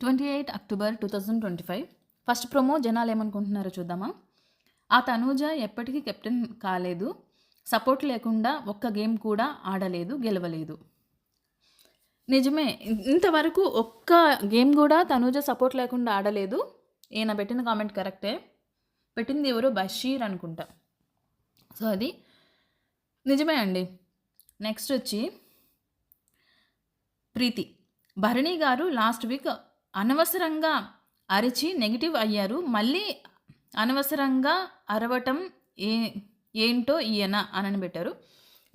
Twenty eight October two thousand twenty five. First promo జనాలు ఏమనుకుంటున్నారో చూద్దామా? ఆ తనూజ ఎప్పటికీ కెప్టెన్ కాలేదు. సపోర్ట్ లేకుండా ఒక్క గేమ్ కూడా ఆడలేదు గెలవలేదు. నిజమే ఇంతవరకు ఒక్క గేమ్ కూడా తనూజ సపోర్ట్ లేకుండా ఆడలేదు. ఈయన పెట్టిన కామెంట్ కరెక్టే. పెట్టింది ఎవరు బషీర్ అనుకుంటా. సో అది నిజమే అండి. నెక్స్ట్ వచ్చి ప్రీతి. భరణి గారు లాస్ట్ వీక్ అనవసరంగా అరిచి నెగిటివ్ అయ్యారు. మళ్ళీ అనవసరంగా అరవటం ఏ ఏంటో ఈయన అనని పెట్టారు.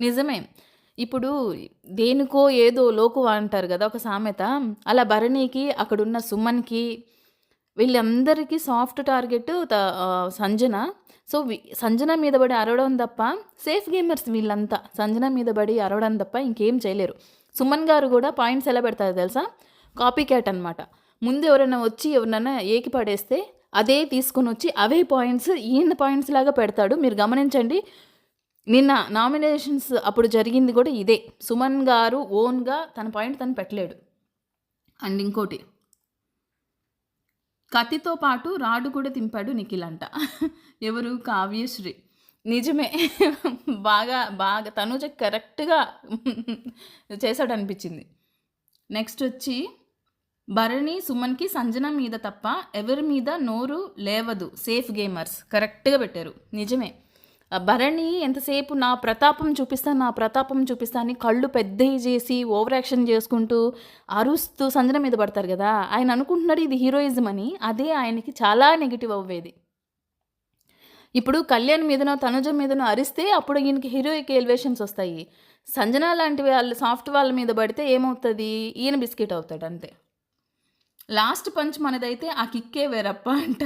నిజమే. ఇప్పుడు దేనికో ఏదో లోకు అంటారు కదా ఒక సామెత. అలా భరణికి అక్కడున్న సుమన్కి వీళ్ళందరికీ సాఫ్ట్ టార్గెట్ త- సంజన. సో సంజన మీద పడి అరవడం తప్ప సేఫ్ గేమర్స్ వీళ్ళంతా సంజన మీద పడి అరవడం తప్ప ఇంకేం చేయలేరు. సుమన్ గారు కూడా పాయింట్స్ ఎలా పెడతారు తెలుసా? కాపీ క్యాట్ అనమాట ముందు ఎవరైనా వచ్చి ఎవరినైనా ఏకి పడేస్తే అదే తీసుకుని వచ్చి అవే పాయింట్స్ ఈయన పాయింట్స్ లాగా పెడతాడు. మీరు గమనించండి నిన్న నామినేషన్స్ అప్పుడు జరిగింది కూడా ఇదే. సుమన్ గారు ఓన్గా తన పాయింట్ తను పెట్టలేడు. అండ్ ఇంకోటి కత్తితో పాటు రాడు కూడా తింపాడు నిఖిల్ అంట. ఎవరు? కావ్యశ్రీ. నిజమే. బాగా బాగా తనుజ కరెక్ట్గా చేశాడు అనిపించింది నెక్స్ట్ వచ్చి భరణి సుమన్కి సంజన మీద తప్ప ఎవరి మీద నోరు లేవదు. Safe gamers. కరెక్ట్గా పెట్టారు. నిజమే. భరణి ఎంతసేపు నా ప్రతాపం చూపిస్తాను నా ప్రతాపం చూపిస్తాను అని కళ్ళు పెద్దవి చేసి ఓవర్ యాక్షన్ చేసుకుంటూ అరుస్తూ సంజన మీద పడతారు కదా. ఆయన అనుకుంటున్నాడు ఇది హీరోయిజం అని. అదే ఆయనకి చాలా నెగిటివ్ అవ్వేది. ఇప్పుడు కళ్యాణ్ మీదనో తనుజ మీదనో అరిస్తే అప్పుడు ఈయనకి హీరోయిక్ ఎలివేషన్స్ వస్తాయి. సంజన లాంటి వాళ్ళు సాఫ్ట్ వాళ్ళ మీద పడితే ఏమవుతుంది? ఈయన బిస్కెట్ అవుతాడు అంతే. లాస్ట్ పంచ్ మనదైతే ఆ కిక్కే వేరప్ప అంట.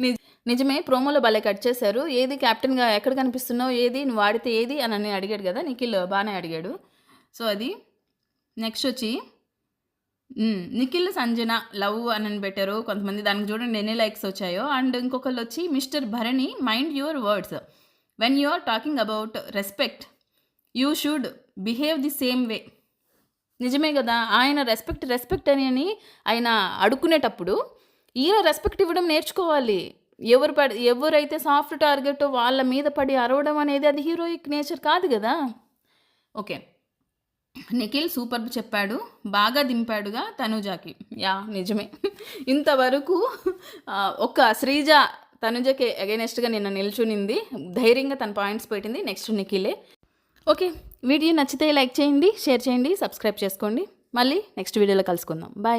నిజ నిజమే ప్రోమోలో భలే కట్ చేశారు. ఏది కెప్టెన్గా ఎక్కడ కనిపిస్తున్నావు? ఏది? నువ్వు వాడితే ఏది? అని అని అడిగాడు కదా నిఖిల్ బాగానే అడిగాడు. సో అది నెక్స్ట్ వచ్చి నిఖిల్ సంజన లవ్ అని పెట్టారు కొంతమంది. దానికి చూడండి ఎన్ని లైక్స్ వచ్చాయో. అండ్ ఇంకొకళ్ళు వచ్చి mister Bharani mind your words. When you are talking about respect you should behave the same way. నిజమే కదా? ఆయన రెస్పెక్ట్ రెస్పెక్ట్ అని అని ఆయన అడుక్కునేటప్పుడు ఈయన రెస్పెక్ట్ ఇవ్వడం నేర్చుకోవాలి. ఎవరు పడి ఎవరైతే సాఫ్ట్ టార్గెట్ వాళ్ళ మీద పడి అరవడం అనేది అది హీరోయిక్ నేచర్ కాదు కదా? ఓకే. నిఖిల్ సూపర్ చెప్పాడు. బాగా దింపాడుగా తనుజాకి. యా నిజమే. ఇంతవరకు ఒక శ్రీజ తనుజకి అగైనెస్ట్గా నిన్న నిల్చునింది. ధైర్యంగా తన పాయింట్స్ పెట్టింది. నెక్స్ట్ నిఖిలే. ఓకే వీడియో నచ్చితే లైక్ చేయండి షేర్ చేయండి సబ్స్క్రైబ్ చేసుకోండి. మళ్ళీ నెక్స్ట్ వీడియోలో కలుసుకుందాం. బాయ్